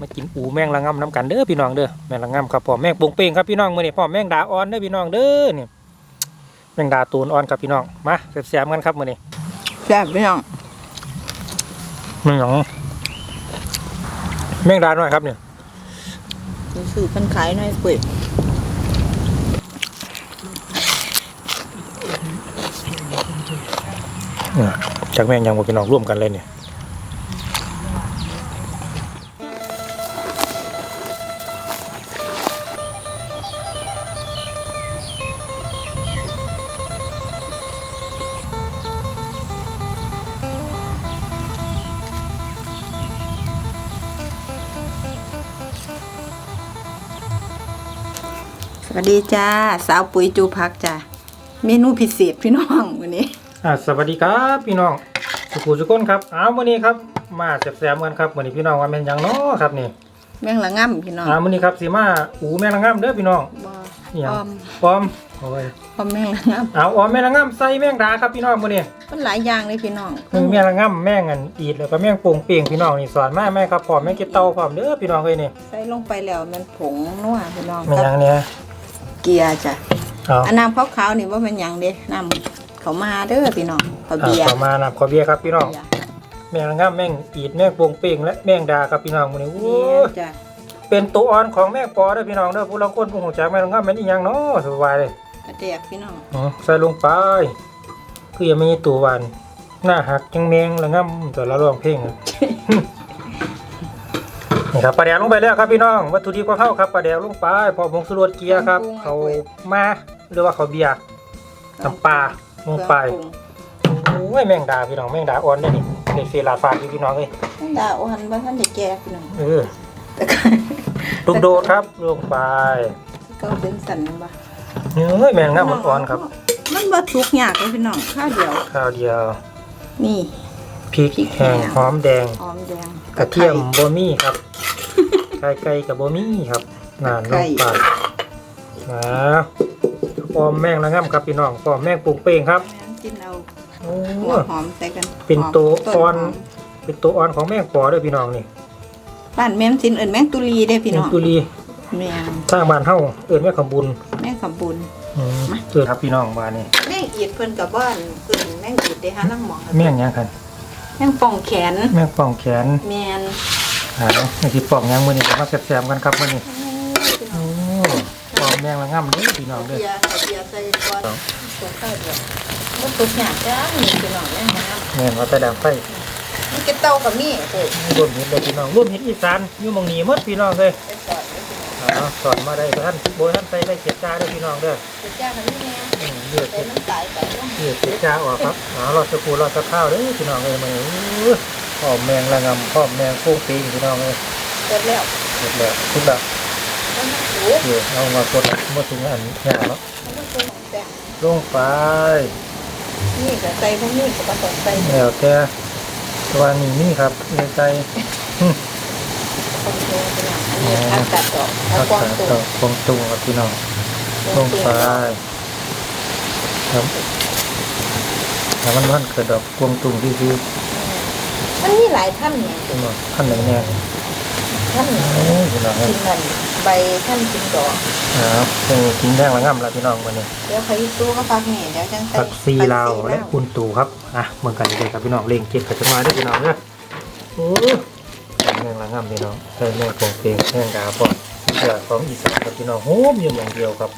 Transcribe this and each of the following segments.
มากินอูแมงละง่ำน้ำกันเด้อพี่น้องเด้อแมงละง่ำครับพ่อแมงโปงเป้งครับพี่น้องมื้อนี้พ่อแมงดาอ่อนเด้อพี่น้องเด้อนี่แมงดาตูนอ่อนครับพี่น้องมาแซ่บๆกันครับมื้อนี้แซ่บพี่น้องแมงหยังแมงดาหน่อยครับเนี่ยซื้อเพิ่นขายหน่อยปุ้ยอ่าจากแมงหยังบ่พี่น้องร่วมกันเลยเนี่ย วัสดีจ้า สาวปุ๋ยจูพักจ้าเมนูพิเศษพี่น้องวันนี้อ่าสวัสดีครับพี่น้องสุขุสุขคนครับอ้าวมื้อนี้ครับมาแซ่บๆกันครับมื้อนี้พี่น้องว่าแม่นหยังเนาะครับนี่แมงละง่ำพี่น้องอ่ามื้อนี้ครับสิมาอูแมงละง่ำเด้อพี่น้องบ่นี่หยังออมปลอมโอ้ยออมแมงละง่เอาออมแมงละง่ำใส่แมงดาครับพี่น้องมื้อนี้ำมันหลายอย่างเลยพี่น้องหนึ่งแมงละง่ำแมงอันอีดแล้วก็แมงโป่งเปียงพี่น้องนี่สอนมาแม่ครับพร้อมแมงเก็บเต่าพร้อมเด้อพี่น้องเอ้ยนี่ใส่ลงไปแล้วมันผงนัวพี่น้องแม่นหยังเนี่ย เกียร์จ้ะเอาอันน้ำขาวๆนี่ว่ามันหยังเด้น้ำเขามาเด้อพี่น้องเขาเอาเบียร์ต่อมานะขอเบียร์ครับพี่น้องเบียร์แมงละง่ำแมงอีดแมงโป่งเปียงและแมงดาครับพี่น้องมื้อนี้โอ้เบียยร์จ้ะเป็นตัวอ่อนของแมงปอเด้อพี่น้องเด้อผู้เราคนผู้หูจักแมงละง่ำแม่นอีหยังเนาะสบายเลยกระแดกพี่น้องอ๋อใส่ลงไปคือยังไม่มีตัวหวานหน้าหักจังแมงละง่ำแต่ละร้องเพลงอะ นี่ครับปลาแดกลงไปแล้วครับพี่น้องวัตถุดิบก็เข้าครับปลาแดกลงไปพอผงสุรสเกียร์ครับเขามาหรือว่าเขาเบียร์น้ำปลาลงไปเครื่องปรุงโอ้ยแมงดาพี่น้องแมงดาอ่อนเลยนี่เด็ดเฟลาฟาดอยู่พี่น้องเอ้ยแมงดาโอหันว่าท่านได้แก่พี่น้องเออแต่ก็ลูกโดดครับลงไปก็เป็นสันนั่นบ่เฮ้ยแมงน้ำอ่อนๆครับ มันบ่ทุกข์ยากเลยพี่น้องข้าวเดียวข้าวเดียว นี่ พริกพริกแห้งแห้งหอมแดง หอมแดงกระเทียมบะหมี่ครับไก่ไก่กับบะหมี่ครับนานลงไปนะปอมแมงละง่ำครับพี่น้องปอมแมงปลูกเป้งครับแม่นกินเอาโอ้หัวหอมใส่กัน เป็นตัวหมอ่อนหมเป็นตัวอ่อนของแมงปอเด้วยพี่น้องนี่บ้านแม่มสินเอิ้นแมงตุลีเด้พี่น้องแมงตุลีแม่นสร้างบ้านเฮาเอิ้นแม่ขบุญแม่งขำบุญอืมเอิ้นครับพี่น้องบ้านนี่แม่งอีดเพิ่นกับบ้านเพิ่นแม่งอีดได้หาลังหมองแม่งหยังคัน แม่งป่องแขนแม่งป่องแขนแม่นหาไม่สิป่องหยังมื้อนี้ก็มาแซ่บๆกันครับมื้อนี้โอ้ปอมแมงละง่ำเด้อพี่น้องเด้อเบียร์เอาเบียร์ใส่ก่อนตัวข้าวเดียวมันทุกข์ยากจ้านี่พี่น้องแม่งนะครับแม่นว่าแต่ดังไฟมันเก็บเต้ากับมี่โอ้ยร่วมเฮ็ดเลยพี่น้องร่วมเฮ็ดอีสานอยู่หม่องนี้หมดพี่น้องเอ้ยไปสอนเลยพี่น้องอ๋อสอนมาได้ท่านโบยท่านใส่ได้เจ็ดจ้าเด้อพี่น้องเด้อ ไปจ้าคันนี้แม่อืมเลือดใส่เจ็ด น้ำตาลไปลงเลือดเจ้าออกครับอ๋อรอสกูรอสะข้าวเด้อพี่น้องเอ้ยมื้อนี้พ่อมแมงละงำพ่อมแมงโป่งปีงพี่น้องเอ้ยเสร็จแล้วหมดแล้วทุกแล้วมันถูเดี๋ยวเอามาคนละมาถึงอันหยาแล้วลงไปนี่ก็ใส่พวกนี้ก็ผสมใส่แล้วแต่ตัวนี้นี่ครับในใจคนโตพี่น้องอันนี้อันตัดดอกแล้รัวกวางตุ่ต่อคงตุงครับพี่น้องลงไปครับ ถ้ามันมันเกิดดอกกวงตุงที่คือมันมีหลายท่านเนี่ยพี่น้องขั้นไหนเนี่ยท่านโอ้ยพี่น้องเอ้กิยนนั่นใบท่านกินดอกครับเป็นกินแดงละง่ำละพี่น้องวันนี้เดี๋ยวเขาตู้ก็ฟักนี่เดี๋ยวจังใส่ผักซีลาวและคุณตู่ครับอะเมืองกันเลยครับพี่น้องเล่งเก็บกับจังหวะด้วยพี่น้องเด้อโอ้ยแมงละง่ำพี่น้องใช่แมงของเพลงแมงดาปอดเสือของอีสานครับพี่น้องโหมอยู่อย่างเดียวครับ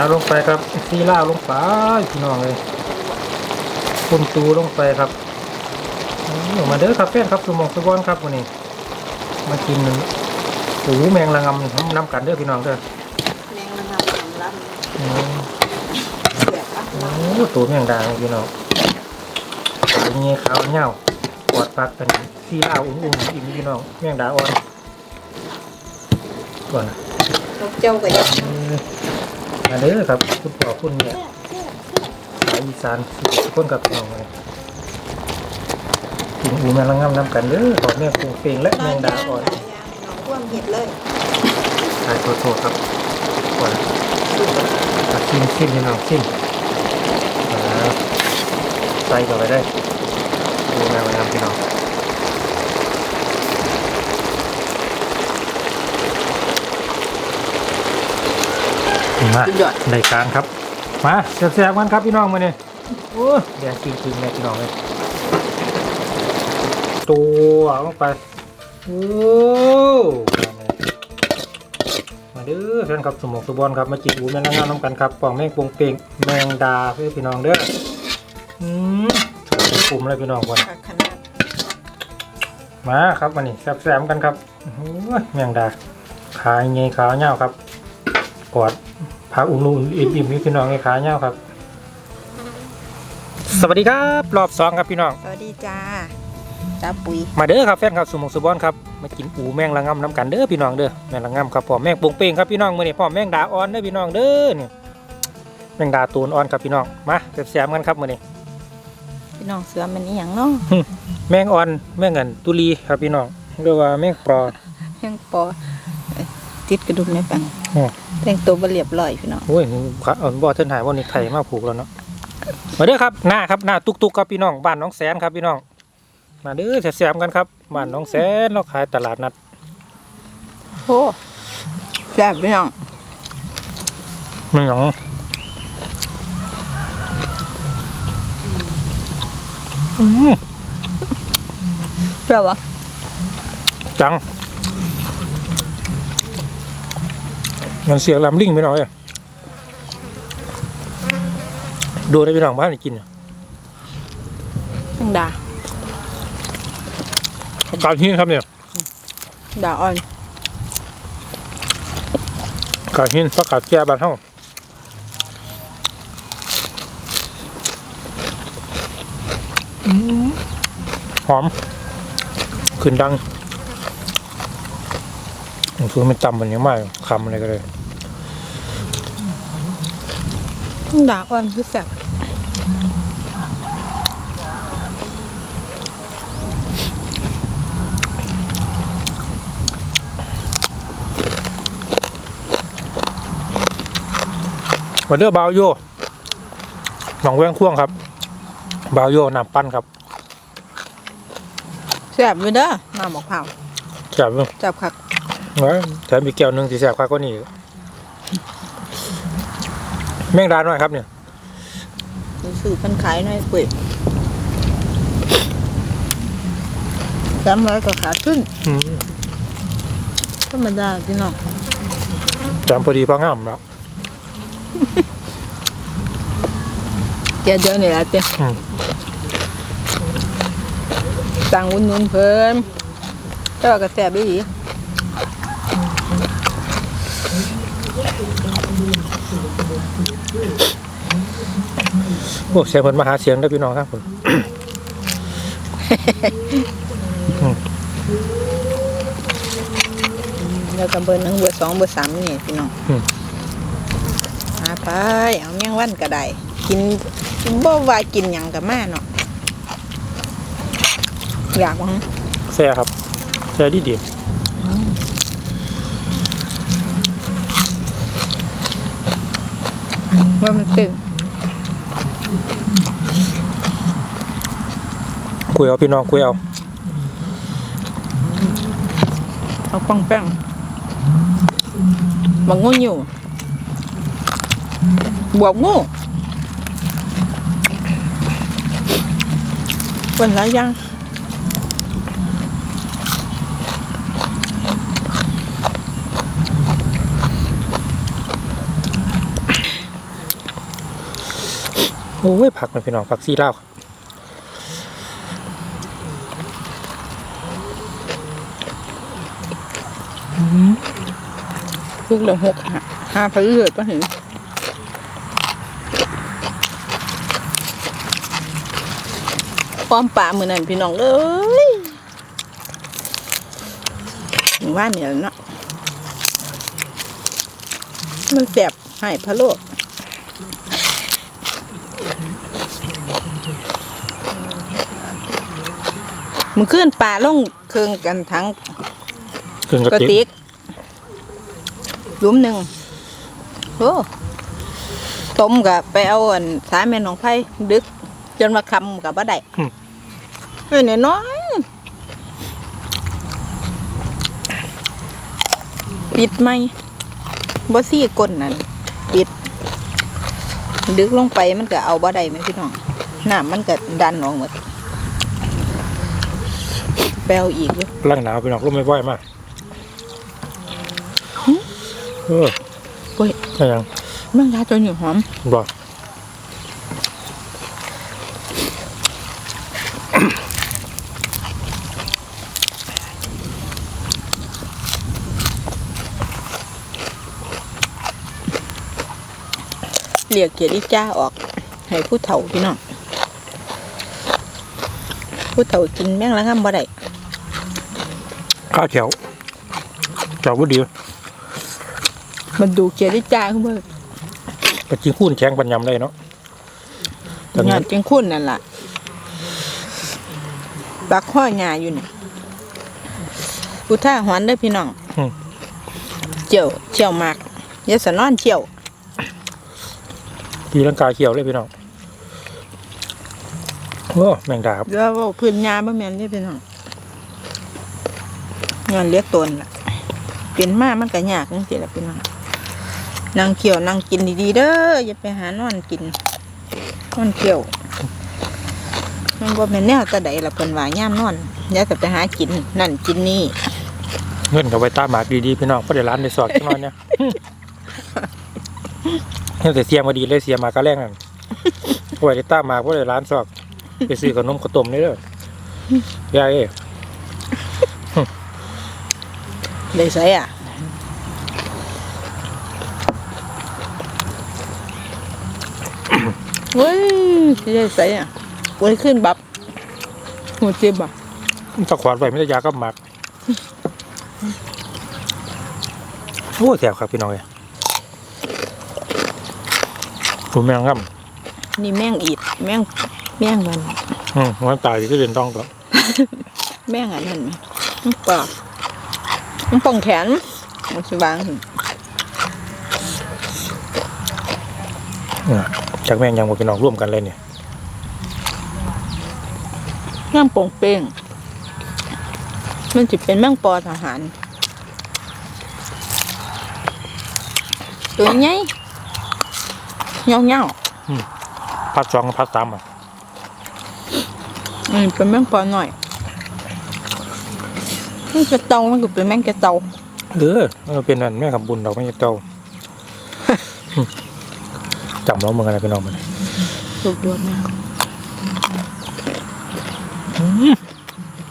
เอาลงไปครับซีลาลงไปพี่น้องเลยคุณตูลงไปครับมาเด้อครับแฟนครับสมองสะบอนครับวันนี้ มากินหูแมงละงำน้ำน้ำกันเด้อพี่น้องเด้อแมงนะครับสำรับอืมเสียบอะโอ้ตัวแมงดาพี่น้องตัวนี้ขาวเหงาปอดปักกันซีลาวอุ่นอีกพี่น้องแมงดาอ่อนก่อนนกเจ้าก็ยัง ออมาเด้อครับคุณพ่อคุณเนี่ยสายอีสานสุคนกับพี่น้องเลยกินอูแมงละงำน้ำกันเด้อขอแม่ปูเป่งและแมงดาอ่อนน้องท่วมเห็ดเลยใช่โทษๆครับก่อนชิมพี่น้องชิมครับใส่เข้าไปได้ดูแม่มาทำพี่น้อง มาสุดยอด ในการครับ มาแซ่บๆกันครับพี่น้องมาเนี่ยโอ้ยแดงจริงๆเลยพี่น้องเลยตัวลงไปโอ้มาเด้อแฟนครับสมองสุบอลครับมาจิบอูแมงงามน้ำกันครับปองแมงปงเป่งแมงดาเพื่อพี่น้องเด้ออืมกลุ่มเลยพี่น้องก่อนค่ะขนาดมาครับวันนี้แซ่บๆกันครับโอ้ยแมงดาขาเงยขาเงาวครับ กอดพาอุ้มนุ่มอิ่มๆนี่พี่น้องไงขาเงาวครับ สวัสดีครับ รอบสองครับพี่น้อง สวัสดีจ้าจ้าปุ๋ยมาเด้อครับแฟนครับสุมงสุบอนครับมากินปูแมงละงำน้ำกันเด้อพี่น้องเด้อแมงละงำครับพ่อแมงปงเป้งครับพี่น้องมื้อนี้พ่อแมงดาอ่อนเด้อพี่น้องเด้อนี่แมงดาตูนอ่อนครับพี่น้องมาแซ่บๆกันครับมื้อนี้พี่น้องเสือมันนี่อย่างเนาะแมงอ่อนแมงเงินตุลีครับพี่น้องหรือว่าแมงปลอยังปอเอ้ยติดกระดุมในปังอ๋อ แต่งตัวบเรียบร้อยพี่น้องโอ้ยครับเอาบ่เทินหายบ่นี่ไข่มาผูกแล้วเนาะมาเด้อครับหน้าครับหน้าตุกๆครับพี่น้องบ้านน้องแสนครับพี่น้องมาเด้อแซ่บๆกันครับบ้านน้องแสนเราขายตลาดนัดโอ้แซ่บพี่น้องเมืองอืมแซ่บวะจัง มันเสียงลำลิงไปหน่อยอะดูได้พี่น้องบ้านนี่กินอะยังดาการหินครับเนี่ยดาอ่อนการหินผักกาดแก่บ้านเฮาอืมหอม ขึ้นดังคือมันจำมันยังไม่คำอะไรก็เลย ยัง ดาอ่อนคือแซ่บมาเลือกบาวโยหนองแวงพ่วงครับ บาวโยน้ำปั้นครับแซ่บอยู่เด้อน้ำมะพร้าวแซ่บอยู่แซ่บคักเอ้ยแถมอีกแก้วหนึ่งที่แซ่บกว่าก็นี่ แม่งดาหน่อยครับเนี่ยรู้สึกมันขายหน่อยปุ๋ยจำไว้ก็ขาดขึ้นอืมธรรมดาพี่น้องจำพอดีพองามแล้วแกเดี๋ยวนี่แหละเจ้อืมสั่งอุ่นนุ่นเพิ่มแต่ว่าก็แซ่บดี โอ้เสียงเพิ่นมาหาเสียงได้อพี่น้องครับผมแล้วก็เบอร์หนึ่งเบอร์สองเบอร์สามนี่พี่น้องอืมมาไปเอาแมงวันก็ได้กินบ่ว่ากินหยังกับมาเนาะอยากมั้งแซ่ครับแซ่ดีดีว่ามันตึง คุยเอาพี่น้องคุยเอาเอาปังแป้งบักงูอยู่บวกงูเป็นไรยัง โอ้ยผักมันพี่น้องผักซีลาครับลูกเลือหกห้าห้าพันเหลือก็เห็นป้อมป่าเหมือนั่นพี่น้องเอ้ยหมู่าเนี่ยเนาะมันแสบให้พะโลก มันขึ้นป่าลงเคืองกันทั้งเครื่องกกระระติติกกหลุมหนึ่งโอ้ต้มกับไปเอาอันสายแม่นของไผ่ดึก จนมาคำกับบ่ได้อืม เฮ้ยน้อยๆปิดไหมบ่ซี่ก้นนั่นปิด ดึกลงไปมันก็เอาบ่ได้ไหมพี่น้องน้ำมันก็ดันออกหมด แปลวอีกอยู่ร่างหนาวพี่น้องร่มไม่ไหวมากเออโอ้ยอะไรยังแม่งดาตัวนี้หอมบอกเรียกเกียรติจ้าออก ให้ผู้เฒ่าพี่น้องผู้เฒ่ากินแม่งละง่ำบ่ได้ ข้าวเขียวเจ้าบุดีมันดูเกียรติจ้าขึ้นมาปจริงคูนแข็งปัญญำได้เนาะแต่งานจังคุ้นนั่นล่ะปักข้อหญ้าอยู่นี่อุท่าหวนเด้อพี่น้องอืมเจียวเจียวหมากอยาสนอนเจียวตีลังกาเขียวเลยพี่น้องโอ้แมงดาครับแล้วว่าพื้นหญ้าบ่แม่นเด้อพี่น้อง งานเลี้ยงตนล่ะเป็นมามันก็ยากจังซี่ล่ะพี่น้องนั่งเกี่ยวนั่งกินดีๆเด้ออย่าไปหานอนกินนอนเกี่ยวมันบ่แม่นแนวตะใดละเพิ่นว่าย่ามนอนอย่าจะไปหากินนั่นกินนี่เงินกับไว้ตามหมากดีๆพี่น้องเพราะเดี๋ยวร้านในสอดจังน้อยเนี่ยเนี่ยแต่เสียมาดีเลยเสียมากระแรงนั่นไว้ได้ตามหมากเพราะเดี๋ยวร้านสอดไปซื้อขนมข้าวต้มนี่เด้อยายเอ้ย ได้ใส่อะเว้ยสิได้ใส่อะไว้ขึ้นบับหัวเจ็บอะตะขวานไว้ไม่ได้ยากับหมากโอ้แสบครับพี่น้องเอ้ยผมแมงครับ นี่แม่งอีดแม่งแม่งมัน อืมมันตายที่เดินต้องก็แม่งอันนั้นไหมมันปอก มันป่องแขนมันสิวางขึ้นเนี่ยจากแมงยังบ่พี่น้องร่วมกันเลยเนี่ยแม่งป่องเป้งมันจะเป็นแม่งปอทหาร ตัวใหญ่เงาเงาพัดสองกับพัดสามอะๆอืมเป็นแม่งปอหน่อย มันกระเตามันก็เป็นแม่งกระเตาเออมันเป็นนั่นแม่คำบุญดอกไม่ใช่เจ้าจำน้องมึงกันนะพี่น้องมันถูกดวงมาก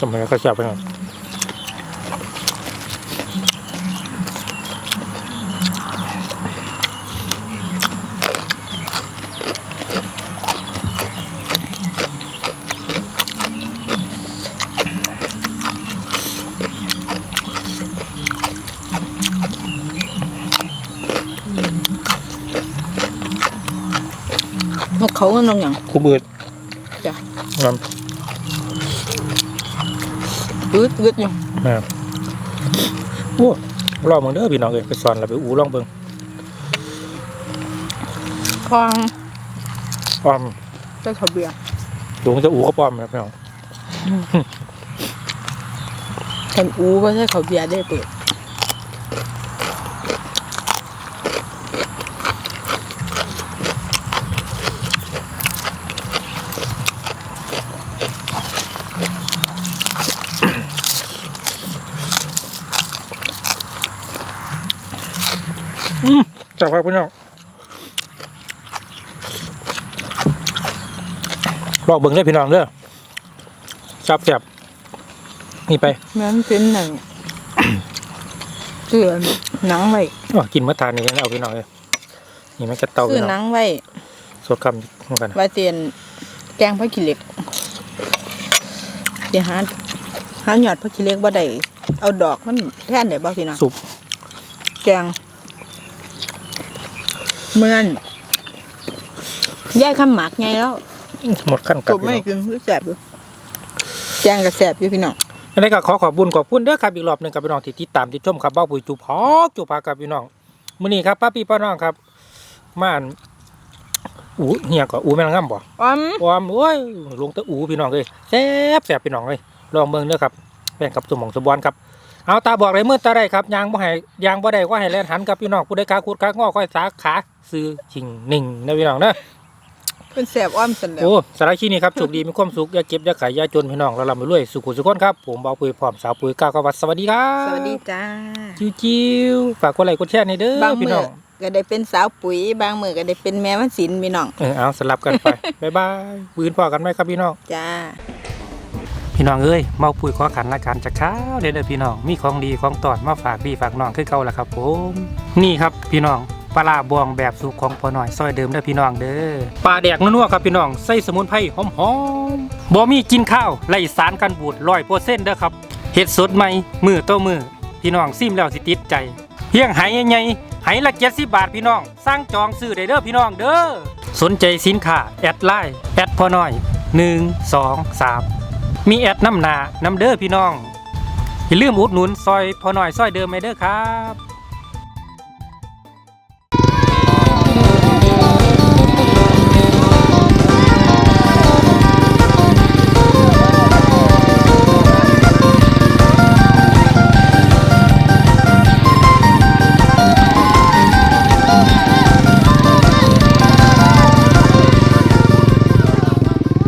จำไมก็จับไปหน่อย พวกเขากันลงอย่างคู่บืดจ้ะน้อืดอืดอยู่ำนะโอ้ลองมึงเด้อพี่น้องเอ้ยไปสอนเราไปอูลองเบิ่งคลองอ้อมเจ้าขาวเบียร์หลวงจะอูก็ป้อมนะพี่น้องฉันอูว่าใช่ขาวเบียร์ได้เปิด จับครับพี่น้องลองเบิ่งเด้อพี่น้องเด้อจับจับนี่ไปแม่นเป็นหนังเสือหนังไว้อ๋อกินเมื่อทานนี่เอาพี่น้องเลยนี่มันกระเตาคือพี่หน้นัองงไว้สดคำเหมือนกันไว้เตียนแกงผักขี้เหล็กเดี๋ยวหาหาหยอดผักขี้เหล็กบ่ได้เอาดอกมันแท่นได้บ่พี่น้องสุปแกง เมื่อนย่ายข้ามหมากไงแล้วหมดขั้นกักดบพี่ไม่น้องกินรู้แสบอยู่แกงกับแสบอยู่พี่น้องอันนี้ก็ขอขอบคุญขอบคุณเด้อครับอีกรอบหนึ่งกับพี่น้องที่ติดตามติดชมครับเบ้าปุ๋ยจูพอกจูพากับพี่น้องมื้อนี้ครับป้าพี่ป้าน้องครับมาอั่นอูเฮียก็อูแม่นางงามบ่ออมความโอ้ยลงแตะอูพี่น้องเอ้ยแซ่บแซ่บพี่น้องเอ้ยลองเบิ่งเด้อครับแป้งกับสมองสมบอนครับ เอาตาบอกเลยมือตาได้ครับยางบ่ให้ยางบ่ได้ก็ให้แล่นหันกับพี่น้องผู้ใดกาขุดกางอก็ให้สาขาซื้อชิงหนึ่งนะพี่น้องเด้อเป็นแสบอ้อมสันแล้วโอ้สาระชีนี้ครับโชคดีมีความสุขอย่าเก็บอย่าขายอย่าจนพี่น้องเราลำไปรวยสุขุสุขคนครับผมเบาปุยพร้อมสาวปุยก้าวกวัดสวัสดีครับสวัสดีจ้าจิ้วจิ้วฝากกดไลค์กดแชร์ในอยเด้อบางพี่มืน้อองก็ได้เป็นสาวปุ๋ยบางมือก็ได้เป็นแม่วันศิลป์พี่น้องเออเอาสลับกันไปบ๊ายบายปืนพอกันไหมครับพี่น้องจ้า พี่น้องเอ้ยเมาปุ๋ยขอขันละกันจากข้าวเด้อเด้อพี่น้องมีของดีของตอดมาฝากพี่ฝากน้องคือเก่าละครับผมนี่ครับพี่น้องปลาบวงแบบสุกของพอหน่อยซอยเดิมเด้อพี่น้องเด้อปลาแดกนัวๆครับพี่น้องใส่สมุนไพรหอมๆบ่มีกินข้าวไล่สารกันบูดร้อยเปอร์เซ็นต์เด้อครับเห็ดสดใหม่มือต่อมือพี่น้องซิมแล้วสิติดใจเพียงไหใหญ่ๆไหละเจ็ดสิบบาทพี่น้อง สร้างจองซื้อได้เด้อพี่น้องเด้อสนใจสินค้าแอดไลน์แอดพอหน่อยหนึ่งสองสาม มีแอดน้ำหนาน้ำเด้อพี่น้อง อย่าลืมอุดหนุนซอยพอหน่อยซอยเดิมไหมเด้อครับ